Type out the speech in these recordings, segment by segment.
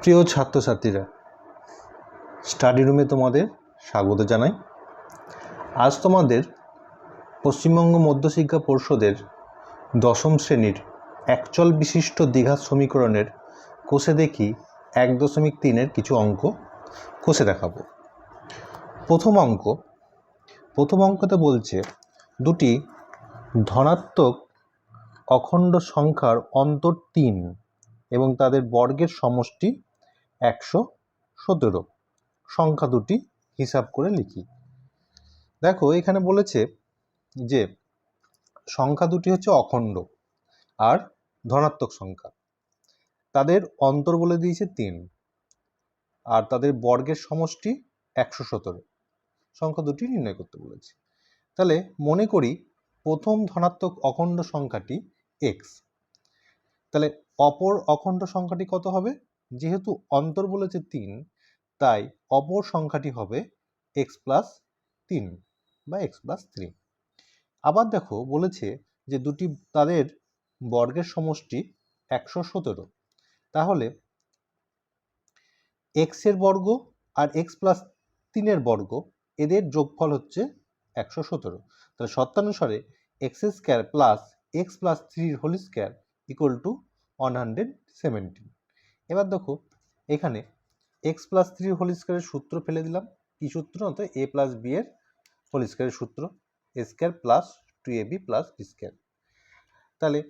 প্রিয় ছাত্রছাত্রীরা স্টাডি রুমে তোমাদের স্বাগত জানাই। আজ তোমাদের পশ্চিমবঙ্গ মধ্যশিক্ষা পর্ষদের দশম শ্রেণির একচল বিশিষ্ট দ্বিঘাত সমীকরণের কোষে দেখি এক দশমিক তিনের কিছু অঙ্ক কোষে দেখাবো। প্রথম অঙ্ক, প্রথম অঙ্কতে বলছে দুটি ধনাত্মক অখণ্ড সংখ্যার অন্তর তিন এবং তাদের বর্গের সমষ্টি একশো সতেরো সংখ্যা দুটি হিসাব করে লিখি। দেখো, এখানে বলেছে যে সংখ্যা দুটি হচ্ছে অখণ্ড আর ধনাত্মক সংখ্যা। তাদের অন্তর বলে দিয়েছে তিন আর তাদের বর্গের সমষ্টি একশো সতেরো সংখ্যা দুটি নির্ণয় করতে বলেছে। তাহলে মনে করি প্রথম ধনাত্মক অখণ্ড সংখ্যাটি এক্স তাহলে অপর অখণ্ড সংখ্যাটি কত হবে? যেহেতু অন্তর বলেছে তিন, তাই অপর সংখ্যাটি হবে এক্স প্লাস তিন বা এক্স প্লাস থ্রি আবার দেখো বলেছে যে দুটি তাদের বর্গের সমষ্টি একশো সতেরো। তাহলে এক্সের বর্গ আর এক্স প্লাস তিনের বর্গ, এদের যোগফল হচ্ছে একশো সতেরো। তাহলে সত্যানুসারে x square plus x plus থ্রির whole square equal to one hundred seventeen এবার দেখো, এখানে এক্স প্লাস থ্রি হোল স্কোয়ারের সূত্র ফেলে দিলাম। কি সূত্র? তো এ প্লাস বি এর হোল স্কোয়ারের সূত্র। A square plus two A B plus B square তাহলে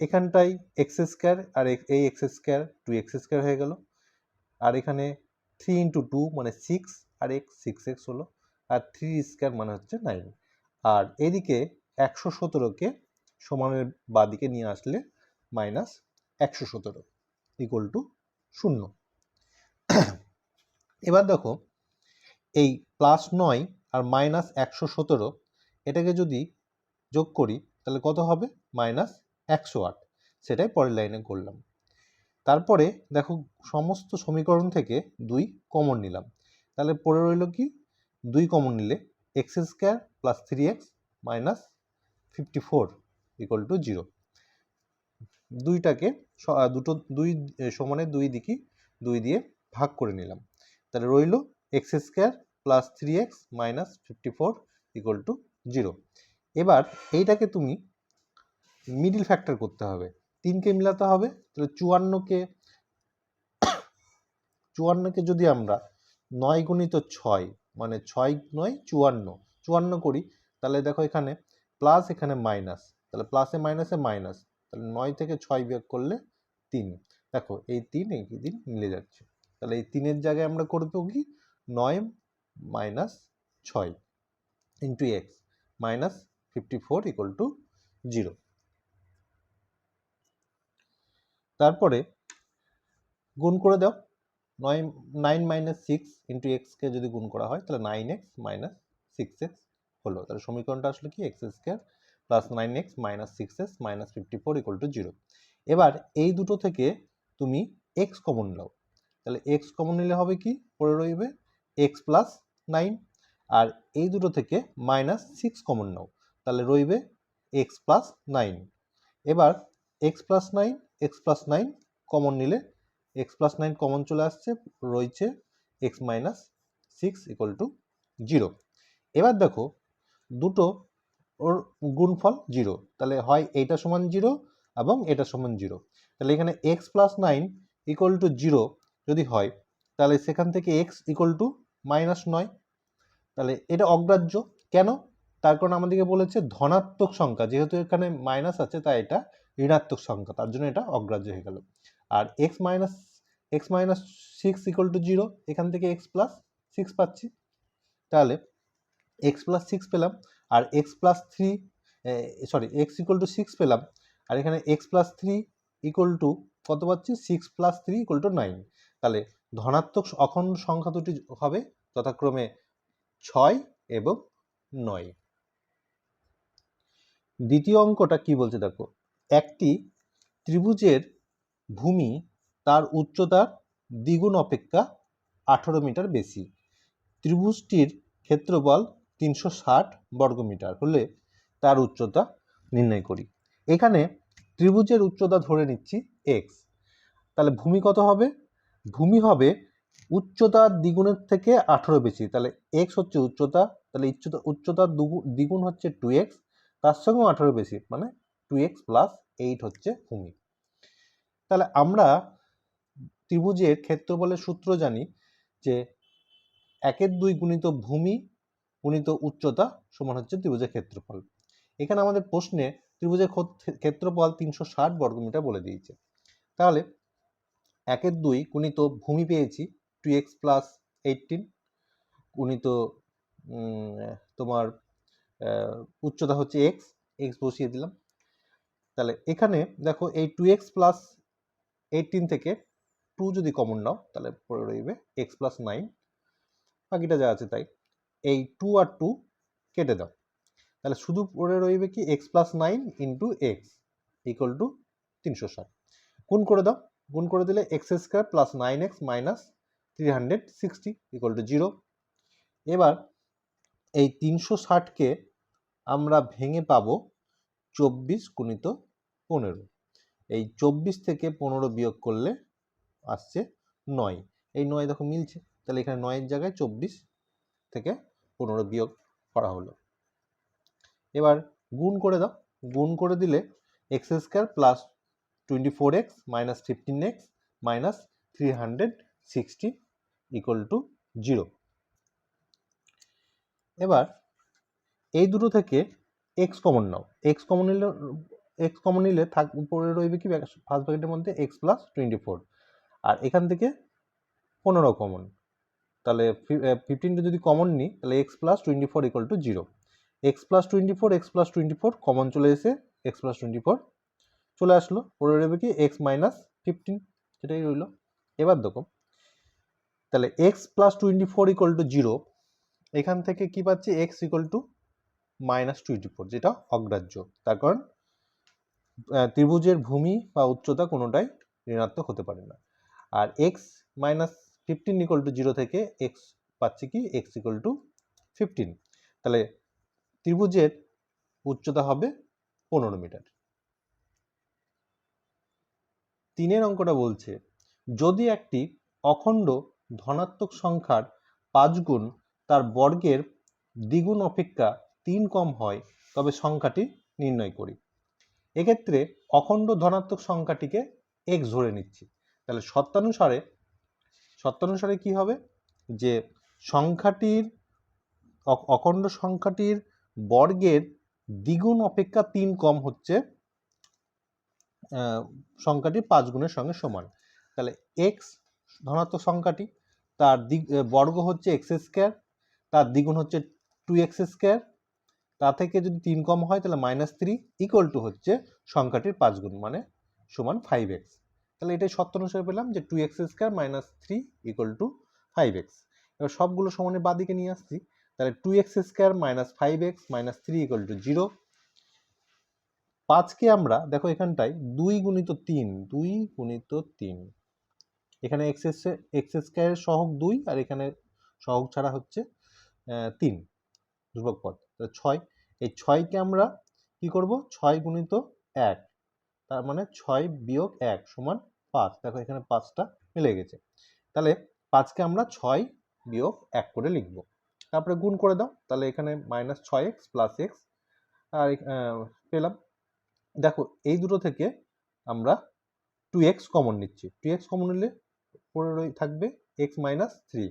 এখানটাই এক্স স্কোয়ার আর এই x square two x square হয়ে গেল। আর এখানে থ্রি ইন্টু টু মানে সিক্স আর এক্স সিক্স এক্স হলো। আর থ্রি স্কোয়ার মানে হচ্ছে নাইন আর এদিকে একশো সতেরোকে সমানের বাদিকে নিয়ে আসলে মাইনাস একশো সতেরো ইকুয়াল টু শূন্য। এবার দেখো, এই প্লাস নয় আর মাইনাস একশো সতেরো, এটাকে যদি যোগ করি, তাহলে কত হবে? মাইনাস একশো আট। সেটাই পরের লাইনে করলাম। তারপরে দেখো, সমস্ত সমীকরণ থেকে দুই কমন নিলাম। তাহলে পড়ে রইল কি? দুই কমন নিলে x square plus three x minus fifty four equal to zero দুইটাকে দুটো, দুই সমানে দুই দিকই দুই দিয়ে ভাগ করে নিলাম। তাহলে রইল x square plus three x minus fifty four equal to zero এবার এইটাকে তুমি মিডিল ফ্যাক্টর করতে হবে। তিনকে মিলাতে হবে, তাহলে চুয়ান্নকে চুয়ান্নকে যদি আমরা নয় গুণিত ছয় মানে ছয় নয় চুয়ান্ন চুয়ান্ন করি, তাহলে দেখো এখানে প্লাস এখানে মাইনাস তাহলে প্লাসে মাইনাসে মাইনাস তাহলে নয় থেকে ছয় বিয়োগ করলে তিন। দেখো, এই তিন এই দিন মিলে যাচ্ছে। তাহলে এই তিনের জায়গায় আমরা করব কি? নয় মাইনাস ছয় into x minus fifty four equal to zero তারপরে গুণ করে দাও। নয় নাইন মাইনাস সিক্স ইন্টু এক্সকে যদি গুণ করা হয়, তাহলে nine x minus six x হলো। তাহলে সমীকরণটা আসলে কি? X square plus nine x minus six x minus fifty four equal to zero এবার এই দুটো থেকে তুমি এক্স কমন নাও। তাহলে এক্স কমন নিলে হবে কি? পড়ে রইবে এক্স প্লাস নাইন আর এই দুটো থেকে মাইনাস সিক্স কমন নাও। তাহলে রইবে এক্স প্লাস নাইন এবার x plus nine x plus nine common নিলে এক্স প্লাস নাইন কমন চলে আসছে রয়েছে x minus six equal to zero এবার দেখো, দুটো ওর গুণফল জিরো তাহলে হয় এইটা সমান জিরো এবং এটা সমান জিরো তাহলে এখানে x plus nine equal to zero যদি হয়, তাহলে সেখান থেকে এক্স ইকুয়াল টু মাইনাস নয়। তাহলে এটা অগ্রাহ্য। কেন? তার কারণ আমাদেরকে বলেছে ধনাত্মক সংখ্যা, যেহেতু এখানে মাইনাস আছে, তাই এটা ঋণাত্মক সংখ্যা, তার জন্য এটা অগ্রাহ্য হয়ে গেল। আর x minus x minus six equal to zero এখান থেকে এক্স প্লাস সিক্স পাচ্ছি। তাহলে এক্স প্লাস সিক্স পেলাম, আর x plus three sorry x equal to six পেলাম আর এখানে x plus three equal to কত পাচ্ছি? Six plus three equal to nine তাহলে ধনাত্মক অখণ্ড সংখ্যা দুটি হবে যথাক্রমে ছয় এবং নয়। দ্বিতীয় অঙ্কটা কি বলছে দেখো? একটি ত্রিভুজের ভূমি তার উচ্চতার দ্বিগুণ অপেক্ষা আঠারো মিটার বেশি। ত্রিভুজটির ক্ষেত্রফল তিনশো ষাট বর্গমিটার হলে তার উচ্চতা নির্ণয় করি। এখানে ত্রিভুজের উচ্চতা ধরে নিচ্ছি এক্স তাহলে ভূমি কত হবে? ভূমি হবে উচ্চতার দ্বিগুণের থেকে আঠারো বেশি। তাহলে এক্স হচ্ছে উচ্চতা, তাহলে উচ্চতা উচ্চতার দ্বিগুণ হচ্ছে টু এক্স তার সঙ্গেও আঠারো বেশি মানে টু এক্স প্লাস এইট হচ্ছে ভূমি। তাহলে আমরা ত্রিভুজের ক্ষেত্রফলের সূত্র জানি যে একের দুই গুণিত ভূমি গুণিত উচ্চতা সমান হচ্ছে ত্রিভুজের ক্ষেত্রফল। এখানে আমাদের প্রশ্নে ত্রিভুজের ক্ষত- ক্ষেত্রফল তিনশো ষাট বর্গমিটার বলে দিয়েছে। তাহলে একের দুই গুণিত ভূমি পেয়েছি টু এক্স প্লাস এইটিন গুণিত তোমার উচ্চতা হচ্ছে এক্স এক্স বসিয়ে দিলাম। তাহলে এখানে দেখো এই টু এক্স প্লাস এইটিন থেকে টু যদি কমন নাও, তাহলে পড়ে রইবে এক্স প্লাস নাইন বাকিটা যা আছে তাই। এই টু আর টু কেটে দাও। তাহলে শুধু পড়ে রইবে কি x plus nine into x equal to তিনশো ষাট। গুণ করে দাও, গুণ করে দিলে x square plus nine x minus three hundred sixty equal to zero এবার এই তিনশো ষাটকে আমরা ভেঙে পাবো চব্বিশ গুণিত পনেরো। এই চব্বিশ থেকে পনেরো বিয়োগ করলে আসছে নয়। এই নয় দেখো মিলছে, তাহলে এখানে নয়ের জায়গায় চব্বিশ থেকে পনেরো বিয়োগ করা হলো। এবার গুণ করে দাও। গুণ করে দিলে x square plus twenty four x minus fifteen x minus three hundred sixty equal to zero এবার এই দুটো থেকে এক্স কমন নাও। এক্স কমন নিলে এক্স কমন নিলে থাক পড়ে রইবে কি ফার্স্ট ব্র্যাকেটের মধ্যে এক্স প্লাস টোয়েন্টি ফোর আর এখান থেকে পনেরো কমন তাহলে ফিফটিনটা যদি কমন নিই, তাহলে x plus twenty four equal to zero x plus twenty four x plus twenty four common চলে এসে এক্স প্লাস টোয়েন্টি ফোর চলে আসলো। পড়ে রইবে কি এক্স মাইনাস ফিফটিন সেটাই রইল। এবার দেখো, তাহলে x plus twenty four equal to zero এখান থেকে কি পাচ্ছি? X equal to minus twenty four যেটা অগ্রাহ্য। তার কারণ ত্রিভুজের ভূমি বা উচ্চতা কোনোটাই ঋণাত্মক হতে পারে না। আর x minus fifteen equal to zero থেকে এক্স পাচ্ছি কি? এক্স ইকুয়াল টু ফিফটিন তাহলে ত্রিভুজের উচ্চতা হবে পনেরো মিটার। তিনের অঙ্কটা বলছে, যদি একটি অখণ্ড ধনাত্মক সংখ্যার পাঁচ গুণ তার বর্গের দ্বিগুণ অপেক্ষা তিন কম হয়, তবে সংখ্যাটি নির্ণয় করি। এক্ষেত্রে অখণ্ড ধনাত্মক সংখ্যাটিকে এক্স ধরে নিচ্ছি। তাহলে সত্যানুসারে সত্যানুসারে কি হবে? যে সংখ্যাটির অখণ্ড সংখ্যাটির বর্গের দ্বিগুণ অপেক্ষা তিন কম হচ্ছে সংখ্যাটি পাঁচ গুণের সঙ্গে সমান। তাহলে এক্স ধনাত্মক সংখ্যাটি, তার দিক বর্গ হচ্ছে এক্স স্কোয়ার তার দ্বিগুণ হচ্ছে টু এক্স স্কোয়ার তা থেকে যদি তিন কম হয় তাহলে মাইনাস থ্রি ইকুয়াল টু হচ্ছে সংখ্যাটির পাঁচ গুণ মানে সমান ফাইভ এক্স তাহলে এটাই সত্য অনুসারে পেলাম যে two x square minus three equal to five x এবার সবগুলো সমানের বাদিকে নিয়ে আসছি। তাহলে two x square minus five x minus three equal to zero পাঁচকে আমরা, দেখো এখানটায় দুই গুণিত তিন, দুই গুণিত তিন। এখানে এক্স এক্স স্কোয়ারের সহগ দুই আর এখানে সহগ ছাড়া হচ্ছে তিন ধ্রুবক পদ। ছয়, এই ছয়কে আমরা কি করব? ছয় গুণিত এক, তার মানে ছয় বিয়োগ এক সমান পাঁচ। দেখো এখানে পাঁচটা মিলে গেছে। তাহলে পাঁচকে আমরা ছয় বিয়োগ এক করে লিখব। তারপরে গুণ করে দাও, তাহলে এখানে মাইনাস ছয় এক্স প্লাস এক্স আর পেলাম। দেখো, এই দুটো থেকে আমরা টু এক্স কমন নিচ্ছি। টু এক্স কমন নিলে পড়ে রই থাকবে এক্স মাইনাস থ্রি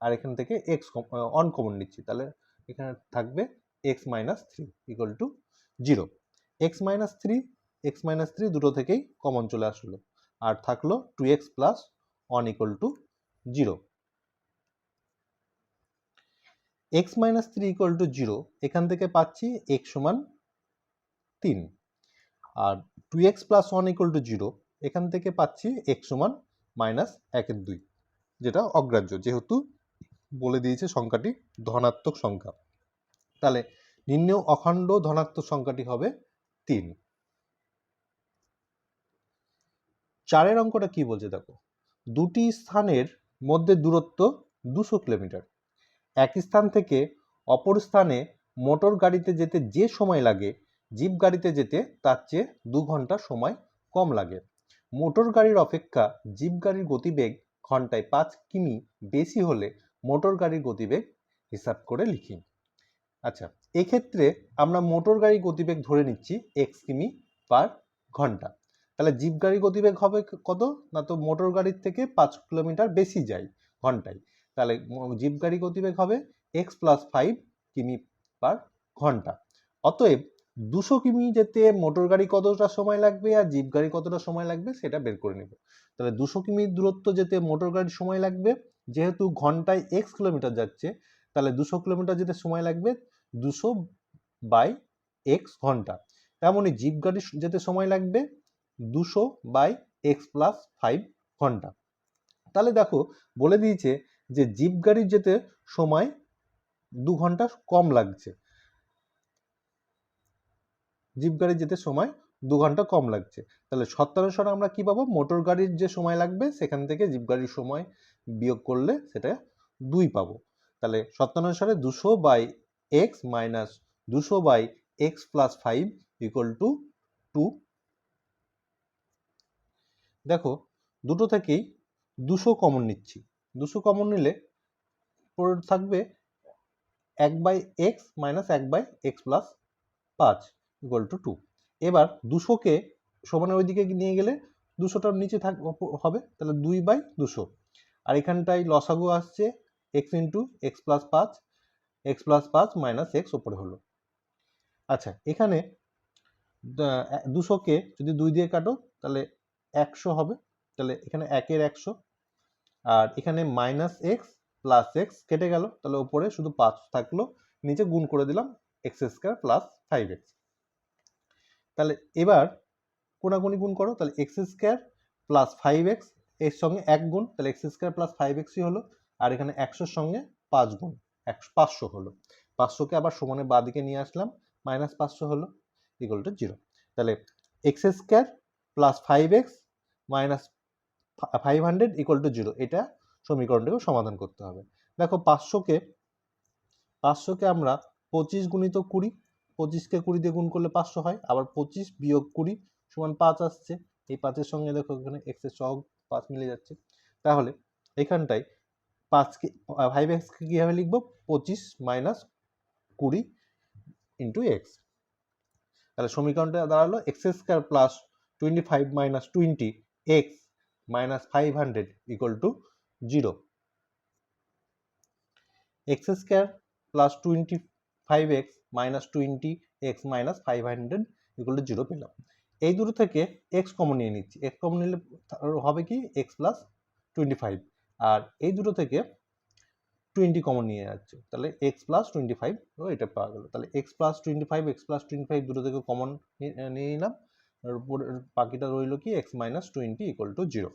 আর এখান থেকে এক্স অন কমন নিচ্ছি। তাহলে এখানে থাকবে x minus three equal to zero x minus three x minus three দুটো থেকেই কমন চলে আসলো, আর থাকল two x plus one equal to zero x minus three equal to zero এখান থেকে পাচ্ছি এক্স সমান তিন। আর two x plus one equal to zero এখান থেকে পাচ্ছি এক্স সমান মাইনাস একের দুই, যেটা অগ্রাহ্য, যেহেতু বলে দিয়েছে সংখ্যাটি ধনাত্মক সংখ্যা। তাহলে নির্ণয় অখণ্ড ধনাত্মক সংখ্যাটি হবে তিন। চারের অঙ্কটা কি বলছে দেখো? দুটি স্থানের মধ্যে দূরত্ব দুশো কিলোমিটার। এক স্থান থেকে অপর স্থানে মোটর গাড়িতে যেতে যে সময় লাগে, জিপ গাড়িতে যেতে তার চেয়ে দু ঘণ্টা সময় কম লাগে। মোটর গাড়ির অপেক্ষা জিপ গাড়ির গতিবেগ ঘন্টায় পাঁচ কিমি বেশি হলে মোটর গাড়ির গতিবেগ হিসাব করে লিখি। আচ্ছা এক্ষেত্রে আমরা মোটর গাড়ির গতিবেগ ধরে নিচ্ছি এক্স কিমি পার ঘণ্টা। তাহলে জিপ গাড়ির গতিবেগ হবে কত? না তো মোটর গাড়ির থেকে পাঁচ কিলোমিটার বেশি যায় ঘন্টায়। তাহলে ম- জিপ গাড়ি গতিবেগ হবে এক্স প্লাস ফাইভ কিমি পার ঘণ্টা। অতএব দুশো কিমি যেতে মোটর গাড়ি কতটা সময় লাগবে আর জিপ গাড়ি কতটা সময় লাগবে সেটা বের করে নেব। তাহলে দুশো কিমি দূরত্ব যেতে মোটর গাড়ির সময় লাগবে, যেহেতু ঘন্টায় এক্স কিলোমিটার যাচ্ছে, তাহলে দুশো কিলোমিটার যেতে সময় লাগবে দুশো বাই এক্স ঘণ্টা। তেমনই জিপ গাড়ি যেতে সময় লাগবে দুশো বাই এক্স প্লাস ফাইভ ঘণ্টা। তাহলে দেখো বলে দিয়েছে যে জিপ গাড়ি যেতে সময় দু ঘণ্টা কম লাগছে। জিপ গাড়ি যেতে সময় দু ঘণ্টা কম লাগছে। তাহলে সত্তরানুসারে আমরা কি পাবো? মোটর গাড়ির যে সময় লাগবে, সেখান থেকে জিপ গাড়ির সময় বিয়োগ করলে সেটা দুই পাবো। তাহলে সত্তরানুসারে দুশো বাই এক্স মাইনাস দুশো by x plus five equal to two. দেখো, দুটো থেকেই দুশো কমন নিচ্ছি। দুশো কমন নিলে থাকবে এক বাই এক্স মাইনাস এক বাই এক্স প্লাস পাঁচ ইকুয়াল টু টু এবার দুশোকে সমানের ওইদিকে নিয়ে গেলে দুশোটার নিচে থাক, হবে, তাহলে দুই বাই দুশো। আর এখানটায় লসাগু আসছে এক্স ইন্টু এক্স প্লাস পাঁচ এক্স প্লাস পাঁচ মাইনাস এক্স ওপরে হলো। আচ্ছা এখানে দুশোকে যদি দুই দিয়ে কাটো, তাহলে একশো হবে, তাহলে এখানে একের একশো আর এখানে মাইনাস এক্স প্লাস এক্স কেটে গেল। তাহলে ওপরে শুধু পাঁচ থাকল, নিচে গুণ করে দিলাম x square plus five x তাহলে এবার কোনাকুনি গুণ করো, তাহলে এক্স স্কোয়ার প্লাস ফাইভ এক্সের সঙ্গে এক গুণ, তাহলে এক্স স্কোয়ার প্লাস ফাইভ এক্সই হলো। আর এখানে একশোর সঙ্গে পাঁচ গুণ, একশো, পাঁচশো হলো। পাঁচশোকে আবার সমানে বাদিকে নিয়ে আসলাম মাইনাস পাঁচশো হলো ইকুয়াল টু জিরো তাহলে x square plus five x minus five hundred equal to zero এটা সমীকরণটাকে সমাধান করতে হবে। দেখো পাঁচশোকে পাঁচশোকে আমরা পঁচিশ গুণিত কুড়ি, পঁচিশকে কুড়ি দিয়ে গুণ করলে পাঁচশো হয়, আবার পঁচিশ বিয়োগ কুড়ি সমান পাঁচ আসছে, এই পাঁচের সঙ্গে দেখো এখানে এক্সের সহগ পাঁচ মিলে যাচ্ছে। তাহলে এখানটায় পাঁচকে ফাইভ এক্সকে কীভাবে লিখব? পঁচিশ মাইনাস কুড়ি ইন্টু এক্স তাহলে সমীকরণটা দাঁড়াল x square plus twenty five minus twenty x minus five hundred equal to zero x square plus twenty five x minus twenty x minus five hundred equal to zero পেলাম। এই দুটো থেকে x common নিয়ে নিচ্ছি। X common নিলে হবে কি? X plus twenty five আর এই দুটো থেকে টোয়েন্টি কমন নিয়ে যাচ্ছে। তাহলে এক্স প্লাস টোয়েন্টি ফাইভ এটা পাওয়া গেল। তাহলে x plus twenty five x plus twenty five দুটো থেকে কমন নিয়ে নিলাম। বাকিটা রইল কি? X minus twenty equal to zero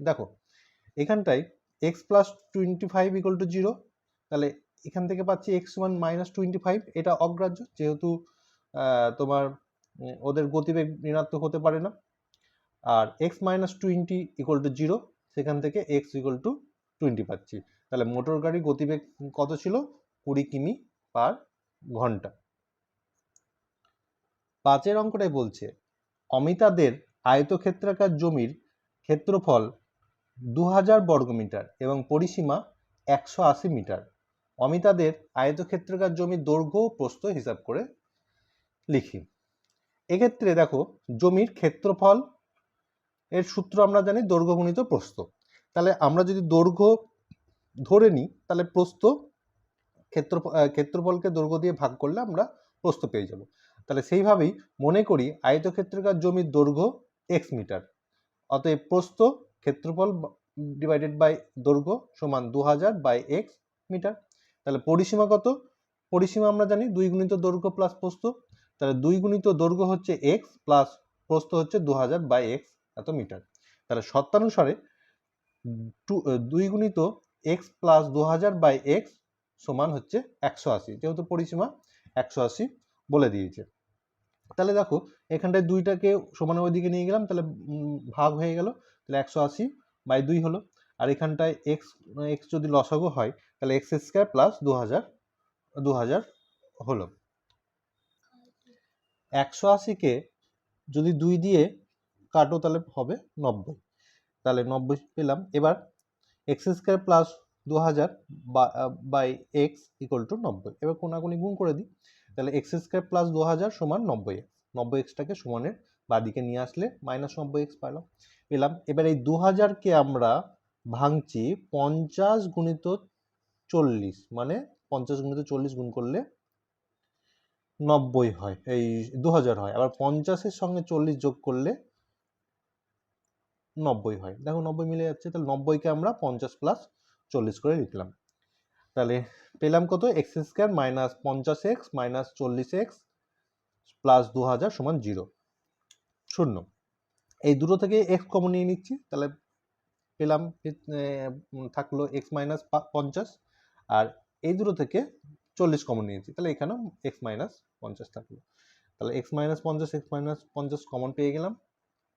দেখো, এখানটায় x plus twenty five equal to zero তাহলে এখান থেকে পাচ্ছি x one minus twenty five এটা অগ্রাহ্য, যেহেতু তোমার ওদের গতিবেগ ঋণাত্মক হতে পারে না। আর x minus twenty equal to zero সেখান থেকে এক্স ইকুয়াল টু টোয়েন্টি পাচ্ছি। তাহলে মোটর গাড়ির গতিবেগ কত ছিল? কুড়ি কিমি পার ঘণ্টা। পাঁচের অঙ্কটাই বলছে অমিতাদের আয়তক্ষেত্রাকার জমির ক্ষেত্রফল দু হাজার বর্গমিটার এবং পরিসীমা একশো আশি মিটার। অমিতাদের আয়তক্ষেত্রাকার জমির দৈর্ঘ্য ও প্রস্থ হিসাব করে লিখি। এক্ষেত্রে দেখো, জমির ক্ষেত্রফল এর সূত্র আমরা জানি দৈর্ঘ্য গুণিত প্রস্থ। তাহলে আমরা যদি দৈর্ঘ্য ধরে নিই, তাহলে প্রস্থ ক্ষেত্র ক্ষেত্রফলকে দৈর্ঘ্য দিয়ে ভাগ করলে আমরা প্রস্থ পেয়ে যাব। তাহলে সেইভাবেই মনে করি আয়তক্ষেত্রাকার জমির দৈর্ঘ্য এক্স মিটার অতএব প্রস্থ ক্ষেত্রফল ডিভাইডেড বাই দৈর্ঘ্য সমান দু হাজার বাই এক্স মিটার তাহলে পরিসীমা কত? পরিসীমা আমরা জানি দুই গুণিত দৈর্ঘ্য প্লাস প্রস্থ। তাহলে দুই গুণিত দৈর্ঘ্য হচ্ছে এক্স প্লাস প্রস্থ হচ্ছে দু হাজার বাই এক্স এত মিটার তাহলে শর্তানুসারে টু দুই গুণিত এক্স প্লাস দু হাজার বাই এক্স সমান হচ্ছে একশো আশি। যেহেতু পরিসীমা একশো আশি বলে দিয়েছে। তাহলে দেখো, এখানটায় দুইটাকে সমানের ওইদিকে নিয়ে গেলাম, তাহলে ভাগ হয়ে গেল, তাহলে একশো আশি বাই দুই হলো। আর এখানটায় এক্স এক্স যদি লসাগু হয়, তাহলে এক্স স্কোয়ার প্লাস দু হাজার দু হাজার হলো। একশো আশিকে যদি দুই দিয়ে কাটো, তাহলে হবে নব্বই। তাহলে নব্বই পেলাম। এবার এক্স স্কোয়ার প্লাস দু হাজার বাই এক্স ইকুয়াল টু নব্বই। এবার কোনাকুনি গুণ করে দিই। তাহলে এক্স স্কোয়ার প্লাস দু হাজার সমান নব্বই এক্স নব্বই এক্সটাকে সমানের বাদিকে নিয়ে আসলে মাইনাস নব্বই এক্স পেলাম পেলাম এবার এই দু হাজারকে আমরা ভাঙছি পঞ্চাশ গুণিত চল্লিশ মানে পঞ্চাশ গুণিত চল্লিশ গুণ করলে নব্বই হয়, এই দু হাজার হয়। আবার পঞ্চাশের সঙ্গে চল্লিশ যোগ করলে নব্বই হয়। দেখো নব্বই মিলে যাচ্ছে, তাহলে নব্বইকে আমরা পঞ্চাশ প্লাস চল্লিশ করে লিখলাম। তাহলে পেলাম কত? এক্স স্কোয়ার মাইনাস পঞ্চাশ এক্স মাইনাস চল্লিশ এক্স প্লাস দু হাজার সমান জিরো শূন্য। এই দুটো থেকে এক্স কমন নিয়ে নিচ্ছি, তাহলে পেলাম থাকল এক্স মাইনাস পঞ্চাশ। আর এই দুটো থেকে চল্লিশ কমন নিয়েছি তাহলে এখানেও এক্স মাইনাস পঞ্চাশ থাকল। তাহলে এক্স মাইনাস পঞ্চাশ এক্স মাইনাস পঞ্চাশ কমন পেয়ে গেলাম,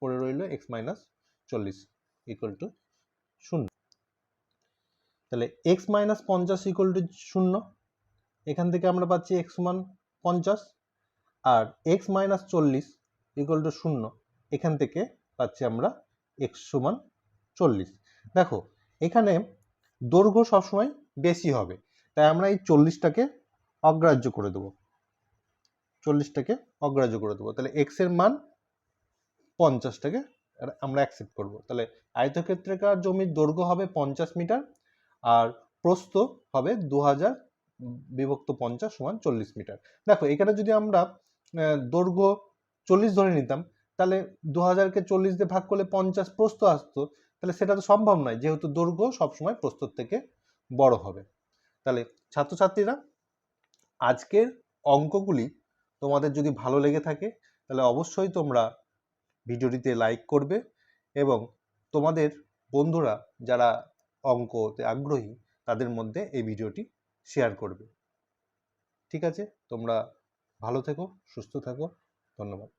পড়ে রইল এক্স মাইনাস চল্লিশ ইকুয়াল টু শূন্য। তাহলে এক্স মাইনাস পঞ্চাশ ইকুয়াল টু শূন্য। এখান থেকে আমরা পাচ্ছি এক্স সমান পঞ্চাশ আর এক্স মাইনাস চল্লিশ ইকুয়াল টু শূন্য। এখান থেকে পাচ্ছি আমরা এক্স সমান চল্লিশ। দেখো, এখানে দৈর্ঘ্য সবসময় বেশি হবে, তাই আমরা এই চল্লিশটাকে অগ্রাহ্য করে দেবো। চল্লিশটাকে অগ্রাহ্য করে দেবো। তাহলে এক্সের মান পঞ্চাশটাকে আমরা অ্যাকসেপ্ট করব। তাহলে আয়তক্ষেত্রাকার জমির দৈর্ঘ্য হবে পঞ্চাশ মিটার আর প্রস্থ হবে দু হাজার বিভক্ত পঞ্চাশ সমান চল্লিশ মিটার। দেখো, এখানে যদি আমরা দৈর্ঘ্য চল্লিশ ধরে নিতাম, তাহলে দু হাজারকে চল্লিশ দিয়ে ভাগ করলে পঞ্চাশ প্রস্থ আসতো, তাহলে সেটা তো সম্ভব নয়, যেহেতু দৈর্ঘ্য সবসময় প্রস্তর থেকে বড় হবে। তাহলে ছাত্রছাত্রীরা, আজকের অঙ্কগুলি তোমাদের যদি ভালো লেগে থাকে, তাহলে অবশ্যই তোমরা ভিডিওটিতে লাইক করবে এবং তোমাদের বন্ধুরা যারা অঙ্কতে আগ্রহী তাদের মধ্যে এই ভিডিওটি শেয়ার করবে। ঠিক আছে? তোমরা ভালো থেকো, সুস্থ থাকো। ধন্যবাদ।